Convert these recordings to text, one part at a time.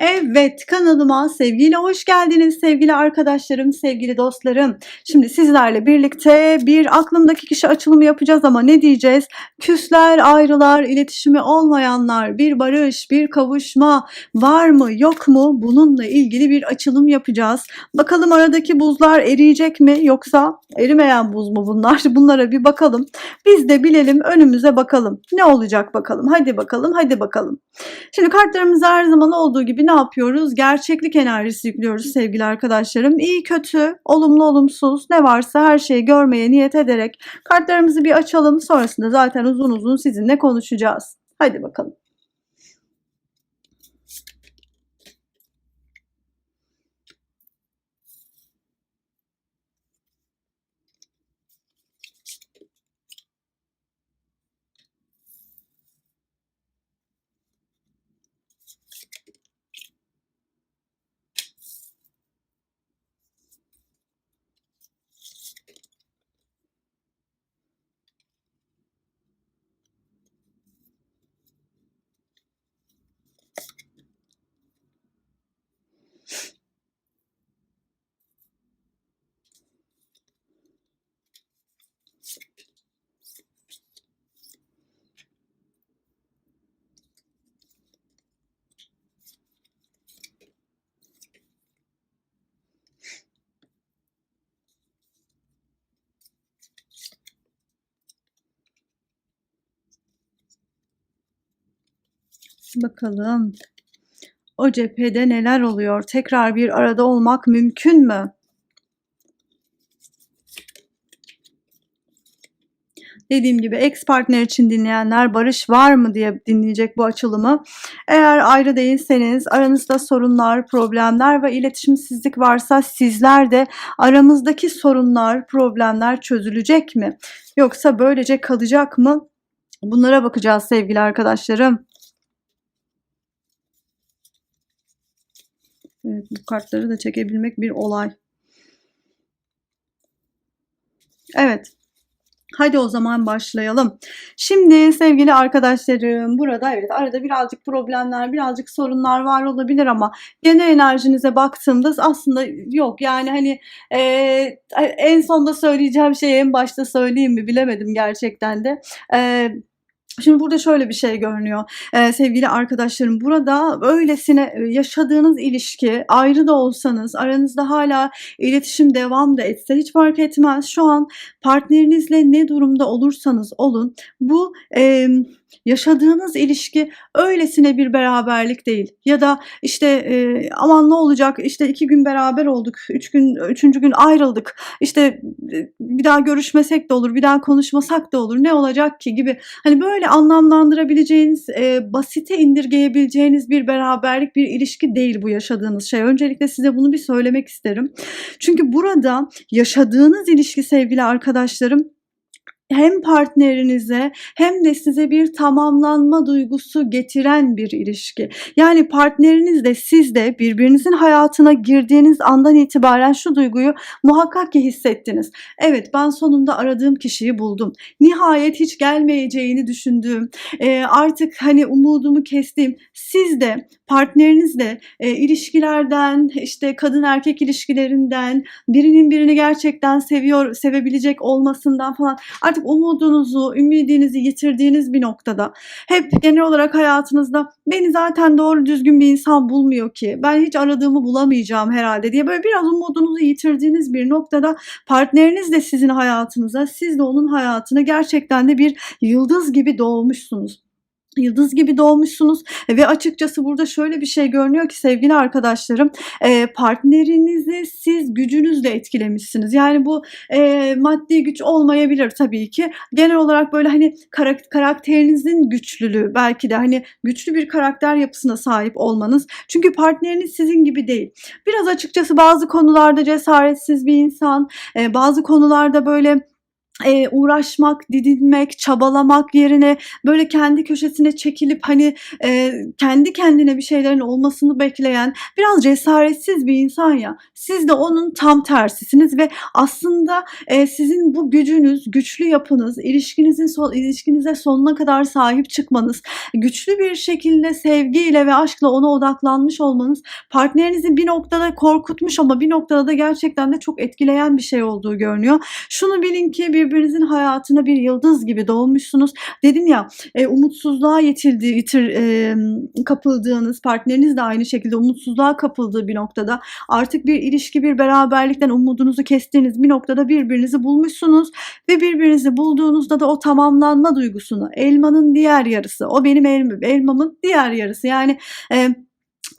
Evet kanalıma sevgiyle hoş geldiniz sevgili arkadaşlarım, sevgili dostlarım. Şimdi sizlerle birlikte bir aklımdaki kişi açılımı yapacağız ama ne diyeceğiz? Küsler, ayrılar, iletişimi olmayanlar, bir barış, bir kavuşma var mı yok mu? Bununla ilgili bir açılım yapacağız. Bakalım aradaki buzlar eriyecek mi yoksa erimeyen buz mu bunlar? Bunlara bir bakalım. Biz de bilelim önümüze bakalım. Ne olacak bakalım. Hadi bakalım hadi bakalım. Şimdi kartlarımızda her zaman olduğu gibi ne yapıyoruz? Gerçeklik enerjisi yüklüyoruz sevgili arkadaşlarım. İyi kötü, olumlu olumsuz ne varsa her şeyi görmeye niyet ederek kartlarımızı bir açalım. Sonrasında zaten uzun uzun sizinle konuşacağız. Hadi bakalım. Bakalım. O cephede neler oluyor? Tekrar bir arada olmak mümkün mü? Dediğim gibi ex partner için dinleyenler barış var mı diye dinleyecek bu açılımı. Eğer ayrı değilseniz aranızda sorunlar, problemler ve iletişimsizlik varsa sizler de aramızdaki sorunlar, problemler çözülecek mi? Yoksa böylece kalacak mı? Bunlara bakacağız sevgili arkadaşlarım. Evet, bu kartları da çekebilmek bir olay. Evet. Hadi o zaman başlayalım. Şimdi sevgili arkadaşlarım burada evet arada birazcık problemler, birazcık sorunlar var olabilir ama genel enerjinize baktığımda aslında yok. Yani hani e, en sonda söyleyeceğim şeyi en başta söyleyeyim mi bilemedim gerçekten de. E, Şimdi burada şöyle bir şey görünüyor ee, sevgili arkadaşlarım. Burada öylesine yaşadığınız ilişki ayrı da olsanız aranızda hala iletişim devam da etse hiç fark etmez. Şu an partnerinizle ne durumda olursanız olun bu e, yaşadığınız ilişki öylesine bir beraberlik değil. Ya da işte e, aman ne olacak işte iki gün beraber olduk, üç gün, üçüncü gün ayrıldık. İşte bir daha görüşmesek de olur, bir daha konuşmasak da olur. Ne olacak ki gibi. Hani böyle anlamlandırabileceğiniz, e, basite indirgeyebileceğiniz bir beraberlik, bir ilişki değil bu yaşadığınız şey. Öncelikle size bunu bir söylemek isterim. Çünkü burada yaşadığınız ilişki sevgili arkadaşlarım hem partnerinize hem de size bir tamamlanma duygusu getiren bir ilişki. Yani partneriniz de siz de birbirinizin hayatına girdiğiniz andan itibaren şu duyguyu muhakkak ki hissettiniz. Evet ben sonunda aradığım kişiyi buldum. Nihayet hiç gelmeyeceğini düşündüğüm, artık hani umudumu kestiğim siz de partnerinizle e, ilişkilerden, işte kadın erkek ilişkilerinden, birinin birini gerçekten seviyor, sevebilecek olmasından falan artık umudunuzu, ümidinizi yitirdiğiniz bir noktada hep genel olarak hayatınızda beni zaten doğru düzgün bir insan bulmuyor ki ben hiç aradığımı bulamayacağım herhalde diye böyle biraz umudunuzu yitirdiğiniz bir noktada partneriniz de sizin hayatınıza, siz de onun hayatına gerçekten de bir yıldız gibi doğmuşsunuz yıldız gibi doğmuşsunuz ve açıkçası burada şöyle bir şey görünüyor ki sevgili arkadaşlarım partnerinizi siz gücünüzle etkilemişsiniz. Yani bu maddi güç olmayabilir tabii ki. Genel olarak böyle hani karakterinizin güçlülüğü belki de hani güçlü bir karakter yapısına sahip olmanız. Çünkü partneriniz sizin gibi değil. Biraz açıkçası bazı konularda cesaretsiz bir insan, bazı konularda böyle eee, uğraşmak, didinmek, çabalamak yerine böyle kendi köşesine çekilip hani, eee, kendi kendine bir şeylerin olmasını bekleyen biraz cesaretsiz bir insan ya. Siz de onun tam tersisiniz ve aslında, eee, sizin bu gücünüz, güçlü yapınız, ilişkinizin son ilişkinize sonuna kadar sahip çıkmanız, güçlü bir şekilde sevgiyle ve aşkla ona odaklanmış olmanız partnerinizi bir noktada korkutmuş ama bir noktada da gerçekten de çok etkileyen bir şey olduğu görünüyor. Şunu bilin ki birbirinizin hayatına bir yıldız gibi doğmuşsunuz. Dedim ya, eee, umutsuzluğa yetildi yitir emm, kapıldığınız, partneriniz de aynı şekilde umutsuzluğa kapıldığı bir noktada artık bir ilişki, bir beraberlikten umudunuzu kestiğiniz bir noktada birbirinizi bulmuşsunuz ve birbirinizi bulduğunuzda da o tamamlanma duygusunu, elmanın diğer yarısı, o benim elm elmamın diğer yarısı yani, eee,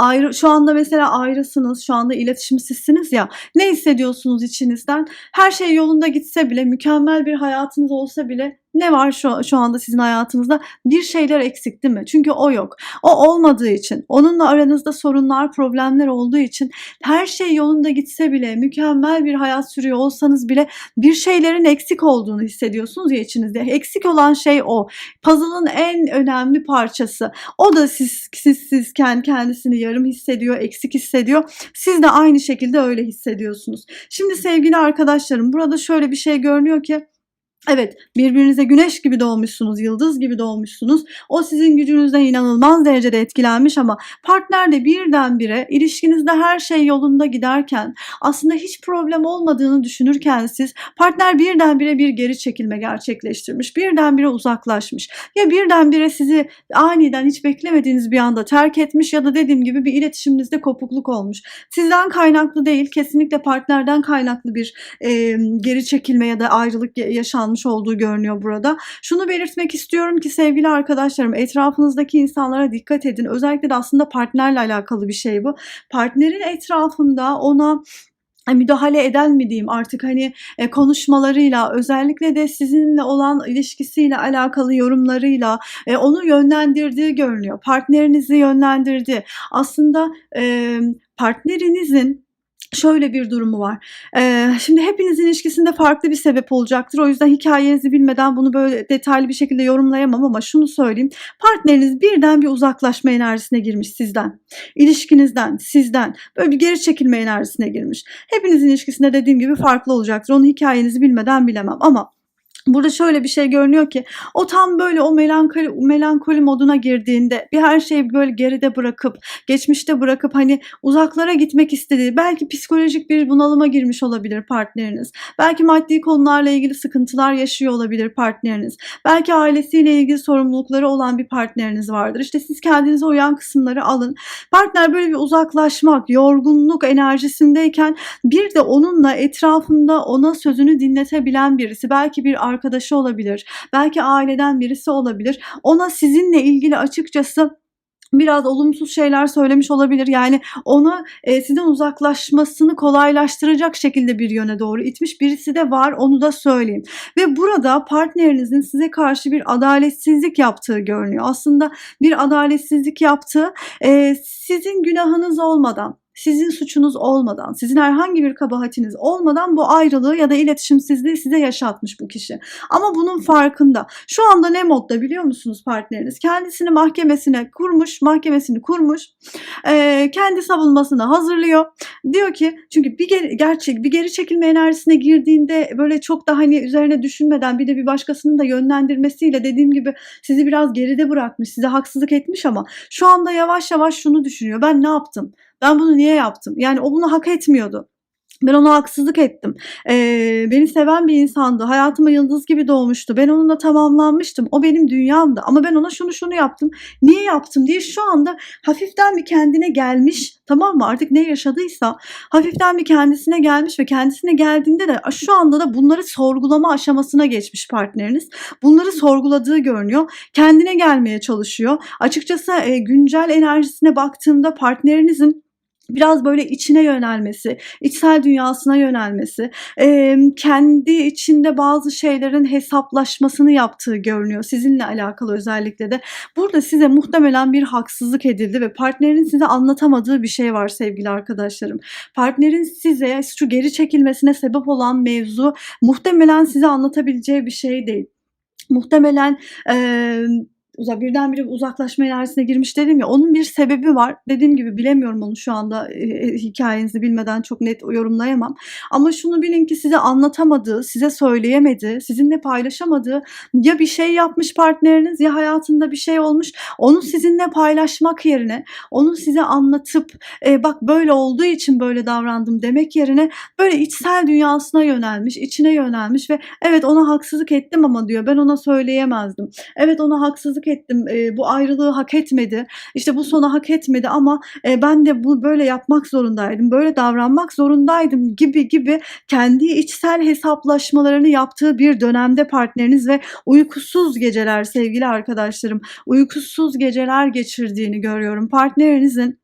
ayrı şu anda mesela ayrısınız, şu anda iletişimsizsiniz ya, ne hissediyorsunuz içinizden? Her şey yolunda gitse bile, mükemmel bir hayatınız olsa bile ne var şu şu anda sizin hayatınızda? Bir şeyler eksik değil mi? Çünkü o yok. O olmadığı için, onunla aranızda sorunlar, problemler olduğu için her şey yolunda gitse bile, mükemmel bir hayat sürüyor olsanız bile bir şeylerin eksik olduğunu hissediyorsunuz ya içinizde. Eksik olan şey o. Puzzle'ın en önemli parçası. O da siz siz sizken kendisini yarım hissediyor, eksik hissediyor. Siz de aynı şekilde öyle hissediyorsunuz. Şimdi sevgili arkadaşlarım, burada şöyle bir şey görünüyor ki Evet, birbirinize güneş gibi doğmuşsunuz, yıldız gibi doğmuşsunuz. O sizin gücünüzden inanılmaz derecede etkilenmiş ama partner de birdenbire ilişkinizde her şey yolunda giderken, aslında hiç problem olmadığını düşünürken siz, partner birdenbire bir geri çekilme gerçekleştirmiş, birdenbire uzaklaşmış. Ya birdenbire sizi aniden hiç beklemediğiniz bir anda terk etmiş ya da dediğim gibi bir iletişiminizde kopukluk olmuş. Sizden kaynaklı değil, kesinlikle partnerden kaynaklı bir, emm, geri çekilme ya da ayrılık ya yaşanmış olduğu görünüyor burada. Şunu belirtmek istiyorum ki sevgili arkadaşlarım, etrafınızdaki insanlara dikkat edin. Özellikle de aslında partnerle alakalı bir şey bu. Partnerin etrafında ona müdahale eden mi diyeyim artık hani, eee, konuşmalarıyla, özellikle de sizinle olan ilişkisiyle alakalı yorumlarıyla, eee, onu yönlendirdiği görünüyor. Partnerinizi yönlendirdi. Aslında, partnerinizin şöyle bir durumu var. Eee, şimdi hepinizin ilişkisinde farklı bir sebep olacaktır. O yüzden hikâyenizi bilmeden bunu böyle detaylı bir şekilde yorumlayamam ama şunu söyleyeyim. Partneriniz birden bir uzaklaşma enerjisine girmiş sizden. İlişkinizden, sizden. Böyle bir geri çekilme enerjisine girmiş. Hepinizin ilişkisinde dediğim gibi farklı olacaktır. Onu hikâyenizi bilmeden bilemem ama burada şöyle bir şey görünüyor ki o tam böyle o melankoli melankoli moduna girdiğinde, bir her şeyi böyle geride bırakıp, geçmişte bırakıp hani uzaklara gitmek istediği, belki psikolojik bir bunalıma girmiş olabilir partneriniz. Belki maddi konularla ilgili sıkıntılar yaşıyor olabilir partneriniz. Belki ailesiyle ilgili sorumlulukları olan bir partneriniz vardır. İşte siz kendinize uyan kısımları alın. Partner böyle bir uzaklaşmak, yorgunluk enerjisindeyken bir de onunla etrafında ona sözünü dinletebilen birisi, belki bir arkadaşı olabilir, belki aileden birisi olabilir. Ona sizinle ilgili açıkçası biraz olumsuz şeyler söylemiş olabilir. Yani ona, eee, sizden uzaklaşmasını kolaylaştıracak şekilde bir yöne doğru itmiş birisi de var, onu da söyleyeyim. Ve burada partnerinizin size karşı bir adaletsizlik yaptığı görünüyor. Aslında bir adaletsizlik yaptığı, eee, sizin günahınız olmadan, sizin suçunuz olmadan, sizin herhangi bir kabahatiniz olmadan bu ayrılığı ya da iletişimsizliği size yaşatmış bu kişi. Ama bunun farkında. Şu anda ne modda biliyor musunuz partneriniz? Kendisini mahkemesine kurmuş, mahkemesini kurmuş. Eee, kendi savunmasını hazırlıyor. Diyor ki çünkü bir geri gerçek bir geri çekilme enerjisine girdiğinde böyle çok da hani üzerine düşünmeden bir de bir başkasının da yönlendirmesiyle dediğim gibi sizi biraz geride bırakmış, size haksızlık etmiş ama şu anda yavaş yavaş şunu düşünüyor. Ben ne yaptım? Ben bunu niye yaptım? Yani o bunu hak etmiyordu. Ben ona haksızlık ettim. Eee, beni seven bir insandı. Hayatıma yıldız gibi doğmuştu. Ben onunla tamamlanmıştım. O benim dünyamdı ama ben ona şunu şunu yaptım. Niye yaptım diye şu anda hafiften bir kendine gelmiş, tamam mı? Artık ne yaşadıysa hafiften bir kendisine gelmiş ve kendisine geldiğinde de şu anda da bunları sorgulama aşamasına geçmiş partneriniz. Bunları sorguladığı görünüyor. Kendine gelmeye çalışıyor. Açıkçası, eee, güncel enerjisine baktığımda partnerinizin biraz böyle içine yönelmesi, içsel dünyasına yönelmesi, eee, kendi içinde bazı şeylerin hesaplaşmasını yaptığı görünüyor. Sizinle alakalı özellikle de. Burada size muhtemelen bir haksızlık edildi ve partnerin size anlatamadığı bir şey var sevgili arkadaşlarım. Partnerin size şu geri çekilmesine sebep olan mevzu muhtemelen size anlatabileceği bir şey değil. Muhtemelen eee uza birdenbire uzaklaşma enerjisine girmiş dedim ya onun bir sebebi var. Dediğim gibi bilemiyorum onu şu anda e, hikayenizi bilmeden çok net yorumlayamam. Ama şunu bilin ki size anlatamadığı, size söyleyemedi, sizinle paylaşamadığı ya bir şey yapmış partneriniz ya hayatında bir şey olmuş. Onu sizinle paylaşmak yerine onu size anlatıp e, bak böyle olduğu için böyle davrandım demek yerine böyle içsel dünyasına yönelmiş, içine yönelmiş ve evet ona haksızlık ettim ama diyor ben ona söyleyemezdim. Evet ona haksızlık ettim. E, bu ayrılığı hak etmedi. İşte bu sonu hak etmedi ama e, ben de bunu böyle yapmak zorundaydım. Böyle davranmak zorundaydım gibi gibi kendi içsel hesaplaşmalarını yaptığı bir dönemde partneriniz ve uykusuz geceler sevgili arkadaşlarım. Uykusuz geceler geçirdiğini görüyorum. Partnerinizin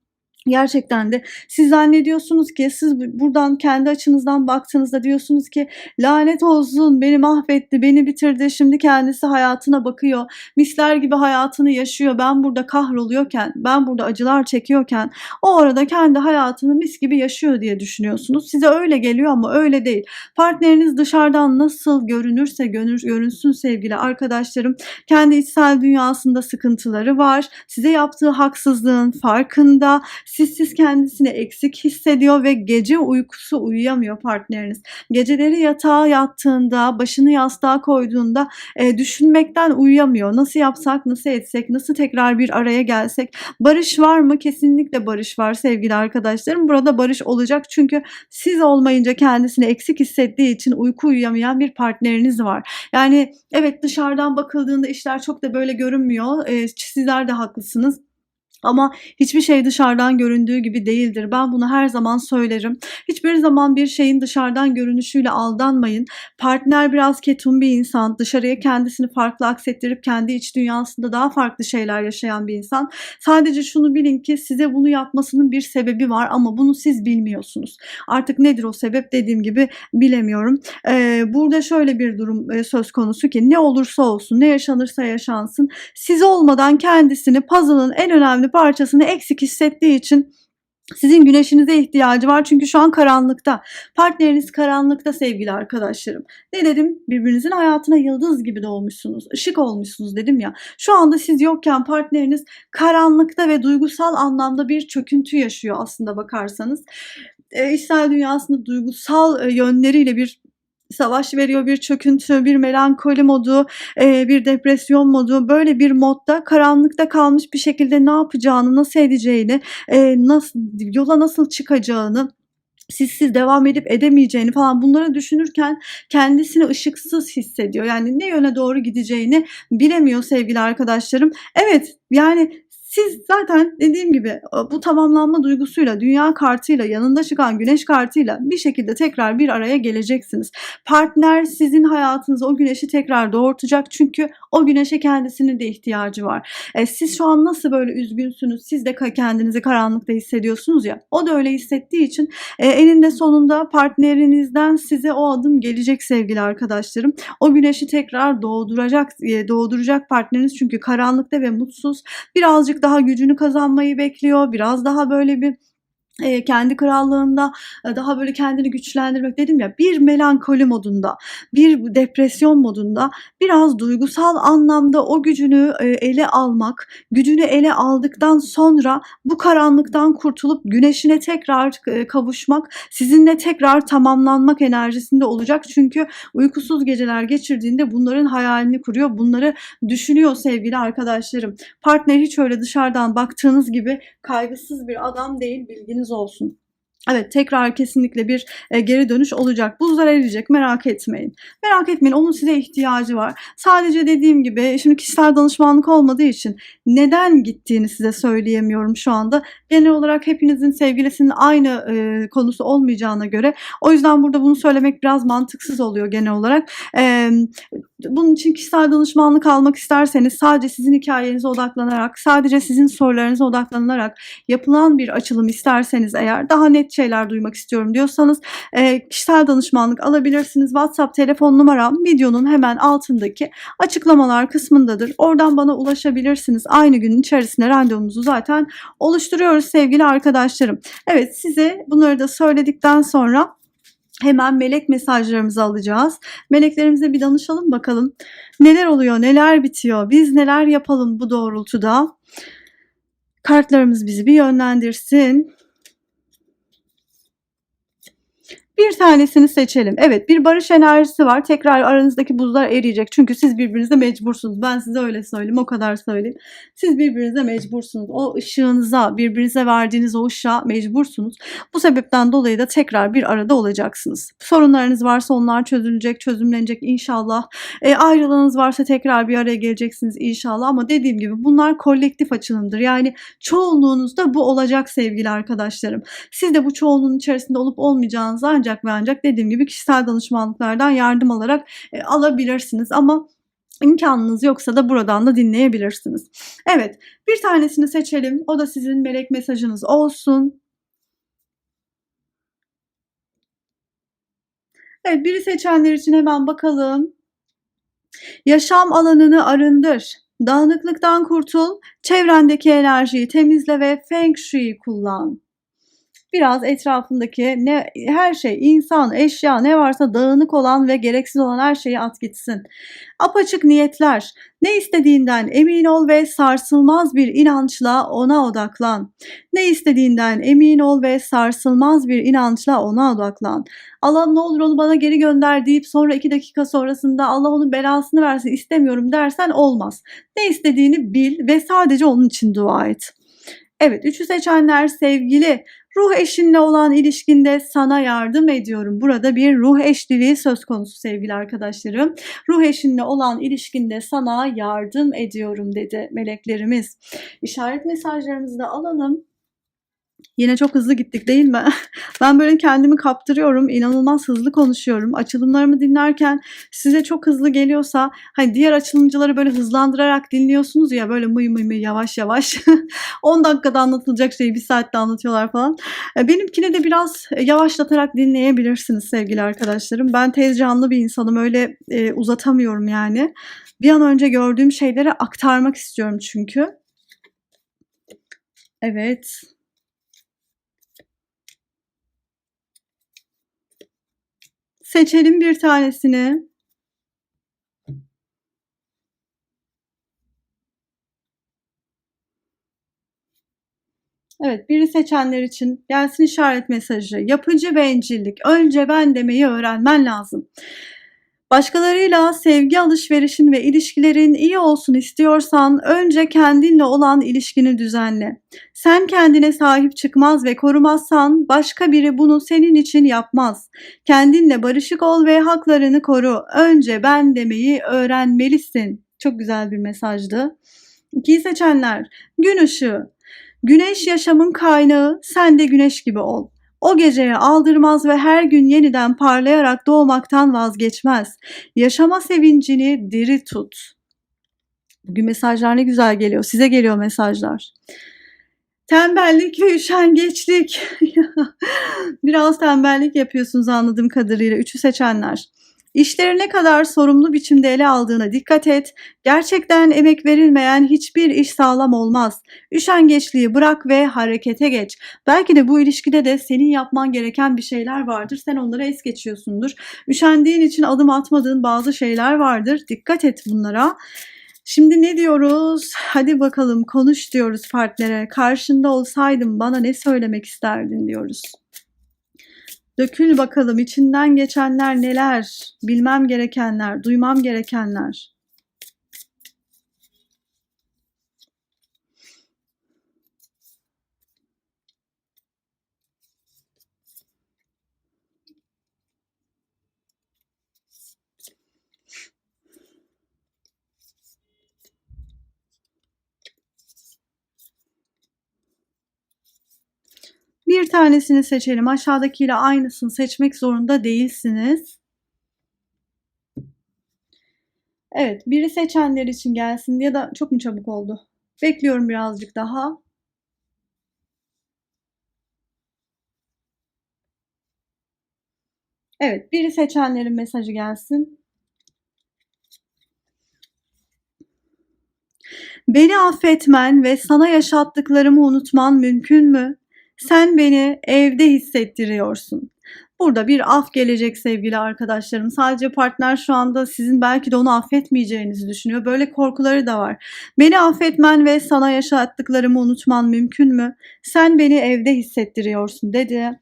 Gerçekten de siz zannediyorsunuz ki siz buradan kendi açınızdan baktığınızda diyorsunuz ki lanet olsun beni mahvetti, beni bitirdi. Şimdi kendisi hayatına bakıyor. Misler gibi hayatını yaşıyor. Ben burada kahroluyorken, ben burada acılar çekiyorken o arada kendi hayatını mis gibi yaşıyor diye düşünüyorsunuz. Size öyle geliyor ama öyle değil. Partneriniz dışarıdan nasıl görünürse görünür, görünsün sevgili arkadaşlarım. Kendi içsel dünyasında sıkıntıları var. Size yaptığı haksızlığın farkında siz siz kendisini eksik hissediyor ve gece uykusu uyuyamıyor partneriniz. Geceleri yatağa yattığında, başını yastığa koyduğunda e, düşünmekten uyuyamıyor. Nasıl yapsak, nasıl etsek, nasıl tekrar bir araya gelsek. Barış var mı? Kesinlikle barış var sevgili arkadaşlarım. Burada barış olacak çünkü siz olmayınca kendisini eksik hissettiği için uyku uyuyamayan bir partneriniz var. Yani evet dışarıdan bakıldığında işler çok da böyle görünmüyor. E, sizler de haklısınız. Ama hiçbir şey dışarıdan göründüğü gibi değildir. Ben bunu her zaman söylerim. Hiçbir zaman bir şeyin dışarıdan görünüşüyle aldanmayın. Partner biraz ketum bir insan. Dışarıya kendisini farklı aksettirip kendi iç dünyasında daha farklı şeyler yaşayan bir insan. Sadece şunu bilin ki size bunu yapmasının bir sebebi var ama bunu siz bilmiyorsunuz. Artık nedir o sebep dediğim gibi bilemiyorum. Ee, burada şöyle bir durum söz konusu ki ne olursa olsun, ne yaşanırsa yaşansın siz olmadan kendisini puzzle'ın en önemli parçasını eksik hissettiği için sizin güneşinize ihtiyacı var çünkü şu an karanlıkta. Partneriniz karanlıkta sevgili arkadaşlarım. Ne dedim? Birbirinizin hayatına yıldız gibi doğmuşsunuz. ışık olmuşsunuz dedim ya. Şu anda siz yokken partneriniz karanlıkta ve duygusal anlamda bir çöküntü yaşıyor aslında bakarsanız. E, içsel dünyasında duygusal e, yönleriyle bir savaş veriyor, bir çöküntü, bir melankoli modu, e, bir depresyon modu. Böyle bir modda karanlıkta kalmış bir şekilde ne yapacağını, nasıl edeceğini, e, nasıl yola nasıl çıkacağını sizsiz devam edip edemeyeceğini falan bunları düşünürken kendisini ışıksız hissediyor. Yani ne yöne doğru gideceğini bilemiyor sevgili arkadaşlarım. Evet yani siz zaten dediğim gibi bu tamamlanma duygusuyla, dünya kartıyla, yanında çıkan güneş kartıyla bir şekilde tekrar bir araya geleceksiniz. Partner sizin hayatınıza o güneşi tekrar doğurtacak çünkü o güneşe kendisinin de ihtiyacı var. E, siz şu an nasıl böyle üzgünsünüz, siz de kendinizi karanlıkta hissediyorsunuz ya, o da öyle hissettiği için e, eninde sonunda partnerinizden size o adım gelecek sevgili arkadaşlarım. O güneşi tekrar doğduracak, e, doğduracak partneriniz çünkü karanlıkta ve mutsuz birazcık daha gücünü kazanmayı bekliyor. Biraz daha böyle bir kendi krallığında daha böyle kendini güçlendirmek dedim ya bir melankoli modunda bir depresyon modunda biraz duygusal anlamda o gücünü ele almak gücünü ele aldıktan sonra bu karanlıktan kurtulup güneşine tekrar kavuşmak sizinle tekrar tamamlanmak enerjisinde olacak. Çünkü uykusuz geceler geçirdiğinde bunların hayalini kuruyor bunları düşünüyor sevgili arkadaşlarım. Partner hiç öyle dışarıdan baktığınız gibi kaygısız bir adam değil bilginiz olsun. Evet tekrar kesinlikle bir e, geri dönüş olacak. Buzlar eriyecek merak etmeyin. Merak etmeyin onun size ihtiyacı var. Sadece dediğim gibi şimdi kişisel danışmanlık olmadığı için neden gittiğini size söyleyemiyorum şu anda. Genel olarak hepinizin sevgilisinin aynı e, konusu olmayacağına göre o yüzden burada bunu söylemek biraz mantıksız oluyor genel olarak. E, bunun için kişisel danışmanlık almak isterseniz sadece sizin hikayenize odaklanarak, sadece sizin sorularınıza odaklanarak yapılan bir açılım isterseniz eğer daha net şeyler duymak istiyorum diyorsanız e, kişisel danışmanlık alabilirsiniz. WhatsApp telefon numaram videonun hemen altındaki açıklamalar kısmındadır. Oradan bana ulaşabilirsiniz. Aynı günün içerisinde randevumuzu zaten oluşturuyoruz sevgili arkadaşlarım. Evet size bunları da söyledikten sonra hemen melek mesajlarımızı alacağız. Meleklerimize bir danışalım bakalım. Neler oluyor, neler bitiyor, biz neler yapalım bu doğrultuda. Kartlarımız bizi bir yönlendirsin. Bir tanesini seçelim. Evet bir barış enerjisi var. Tekrar aranızdaki buzlar eriyecek. Çünkü siz birbirinize mecbursunuz. Ben size öyle söyleyeyim. O kadar söyleyeyim. Siz birbirinize mecbursunuz. O ışığınıza, birbirinize verdiğiniz o ışığa mecbursunuz. Bu sebepten dolayı da tekrar bir arada olacaksınız. Sorunlarınız varsa onlar çözülecek, çözümlenecek inşallah. E, ayrılığınız varsa tekrar bir araya geleceksiniz inşallah. Ama dediğim gibi bunlar kolektif açılımdır. Yani çoğunluğunuzda bu olacak sevgili arkadaşlarım. Siz de bu çoğunluğun içerisinde olup olmayacağınızı ancak ve ancak dediğim gibi kişisel danışmanlıklardan yardım alarak e, alabilirsiniz. Ama imkanınız yoksa da buradan da dinleyebilirsiniz. Evet bir tanesini seçelim. O da sizin melek mesajınız olsun. Evet biri seçenler için hemen bakalım. Yaşam alanını arındır. Dağınıklıktan kurtul, çevrendeki enerjiyi temizle ve Feng Shui kullan biraz etrafındaki ne her şey, insan, eşya ne varsa dağınık olan ve gereksiz olan her şeyi at gitsin. Apaçık niyetler, ne istediğinden emin ol ve sarsılmaz bir inançla ona odaklan. Ne istediğinden emin ol ve sarsılmaz bir inançla ona odaklan. Allah ne olur onu bana geri gönder deyip sonra iki dakika sonrasında Allah onun belasını versin istemiyorum dersen olmaz. Ne istediğini bil ve sadece onun için dua et. Evet, üçü seçenler sevgili ruh eşinle olan ilişkinde sana yardım ediyorum. Burada bir ruh eşliliği söz konusu sevgili arkadaşlarım. Ruh eşinle olan ilişkinde sana yardım ediyorum dedi meleklerimiz. İşaret mesajlarımızı da alalım. Yine çok hızlı gittik değil mi? Ben böyle kendimi kaptırıyorum. inanılmaz hızlı konuşuyorum. Açılımlarımı dinlerken size çok hızlı geliyorsa hani diğer açılımcıları böyle hızlandırarak dinliyorsunuz ya böyle mıy mıy mıy yavaş yavaş. 10 dakikada anlatılacak şeyi bir saatte anlatıyorlar falan. E, benimkini de biraz yavaşlatarak dinleyebilirsiniz sevgili arkadaşlarım. Ben tez canlı bir insanım. Öyle e, uzatamıyorum yani. Bir an önce gördüğüm şeyleri aktarmak istiyorum çünkü. Evet. Seçelim bir tanesini. Evet, biri seçenler için gelsin işaret mesajı. Yapıcı bencillik. Önce ben demeyi öğrenmen lazım. Başkalarıyla sevgi alışverişin ve ilişkilerin iyi olsun istiyorsan önce kendinle olan ilişkini düzenle. Sen kendine sahip çıkmaz ve korumazsan başka biri bunu senin için yapmaz. Kendinle barışık ol ve haklarını koru. Önce ben demeyi öğrenmelisin. Çok güzel bir mesajdı. İkiyi seçenler. Gün ışığı. Güneş yaşamın kaynağı, sen de güneş gibi ol. O geceye aldırmaz ve her gün yeniden parlayarak doğmaktan vazgeçmez. Yaşama sevincini diri tut. Bugün mesajlar ne güzel geliyor. Size geliyor mesajlar. Tembellik ve üşengeçlik. Biraz tembellik yapıyorsunuz anladığım kadarıyla. Üçü seçenler. İşleri ne kadar sorumlu biçimde ele aldığına dikkat et. Gerçekten emek verilmeyen hiçbir iş sağlam olmaz. Üşengeçliği bırak ve harekete geç. Belki de bu ilişkide de senin yapman gereken bir şeyler vardır. Sen onları es geçiyorsundur. Üşendiğin için adım atmadığın bazı şeyler vardır. Dikkat et bunlara. Şimdi ne diyoruz? Hadi bakalım konuş diyoruz partnere. Karşında olsaydım bana ne söylemek isterdin diyoruz. Dökül bakalım içinden geçenler neler, bilmem gerekenler, duymam gerekenler. Bir tanesini seçelim. Aşağıdakiyle aynısını seçmek zorunda değilsiniz. Evet, biri seçenler için gelsin ya da çok mu çabuk oldu? Bekliyorum birazcık daha. Evet, biri seçenlerin mesajı gelsin. Beni affetmen ve sana yaşattıklarımı unutman mümkün mü? Sen beni evde hissettiriyorsun. Burada bir af gelecek sevgili arkadaşlarım. Sadece partner şu anda sizin belki de onu affetmeyeceğinizi düşünüyor. Böyle korkuları da var. Beni affetmen ve sana yaşattıklarımı unutman mümkün mü? Sen beni evde hissettiriyorsun dedi.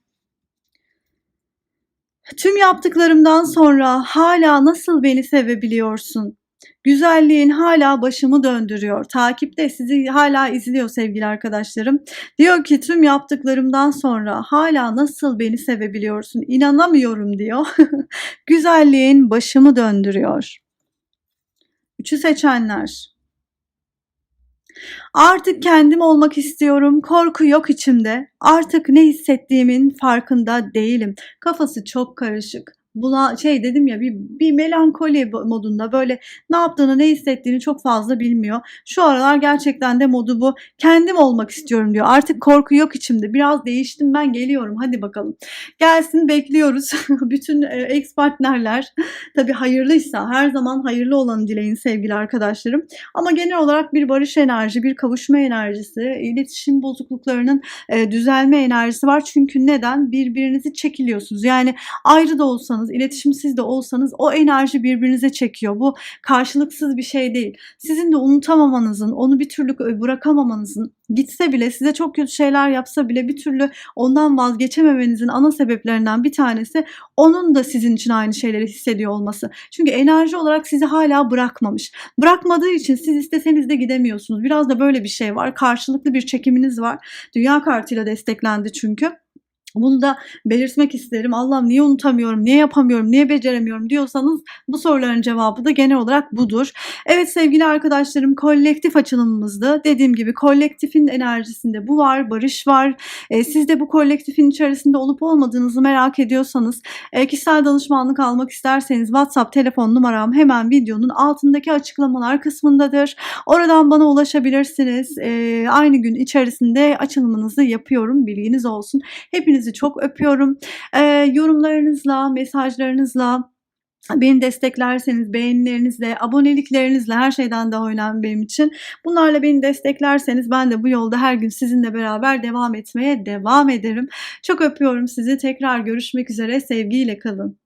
Tüm yaptıklarımdan sonra hala nasıl beni sevebiliyorsun? Güzelliğin hala başımı döndürüyor. Takipte sizi hala izliyor sevgili arkadaşlarım. Diyor ki tüm yaptıklarımdan sonra hala nasıl beni sevebiliyorsun? İnanamıyorum diyor. Güzelliğin başımı döndürüyor. Üçü seçenler. Artık kendim olmak istiyorum. Korku yok içimde. Artık ne hissettiğimin farkında değilim. Kafası çok karışık buna şey dedim ya bir, bir melankoli modunda böyle ne yaptığını ne hissettiğini çok fazla bilmiyor. Şu aralar gerçekten de modu bu. Kendim olmak istiyorum diyor. Artık korku yok içimde. Biraz değiştim ben geliyorum. Hadi bakalım. Gelsin bekliyoruz. Bütün e, ex partnerler tabii hayırlıysa her zaman hayırlı olanı dileyin sevgili arkadaşlarım. Ama genel olarak bir barış enerji, bir kavuşma enerjisi, iletişim bozukluklarının e, düzelme enerjisi var. Çünkü neden? Birbirinizi çekiliyorsunuz. Yani ayrı da olsanız olsanız, iletişimsiz de olsanız o enerji birbirinize çekiyor. Bu karşılıksız bir şey değil. Sizin de unutamamanızın, onu bir türlü bırakamamanızın, gitse bile size çok kötü şeyler yapsa bile bir türlü ondan vazgeçememenizin ana sebeplerinden bir tanesi onun da sizin için aynı şeyleri hissediyor olması. Çünkü enerji olarak sizi hala bırakmamış. Bırakmadığı için siz isteseniz de gidemiyorsunuz. Biraz da böyle bir şey var. Karşılıklı bir çekiminiz var. Dünya kartıyla desteklendi çünkü. Bunu da belirtmek isterim. Allah'ım niye unutamıyorum, niye yapamıyorum, niye beceremiyorum diyorsanız bu soruların cevabı da genel olarak budur. Evet sevgili arkadaşlarım kolektif açılımımızdı. Dediğim gibi kolektifin enerjisinde bu var, barış var. E, siz de bu kolektifin içerisinde olup olmadığınızı merak ediyorsanız, e, kişisel danışmanlık almak isterseniz WhatsApp telefon numaram hemen videonun altındaki açıklamalar kısmındadır. Oradan bana ulaşabilirsiniz. E, aynı gün içerisinde açılımınızı yapıyorum. Bilginiz olsun. Hepiniz Hepinizi çok öpüyorum. Ee, yorumlarınızla, mesajlarınızla, Beni desteklerseniz beğenilerinizle, aboneliklerinizle her şeyden daha önemli benim için. Bunlarla beni desteklerseniz ben de bu yolda her gün sizinle beraber devam etmeye devam ederim. Çok öpüyorum sizi. Tekrar görüşmek üzere. Sevgiyle kalın.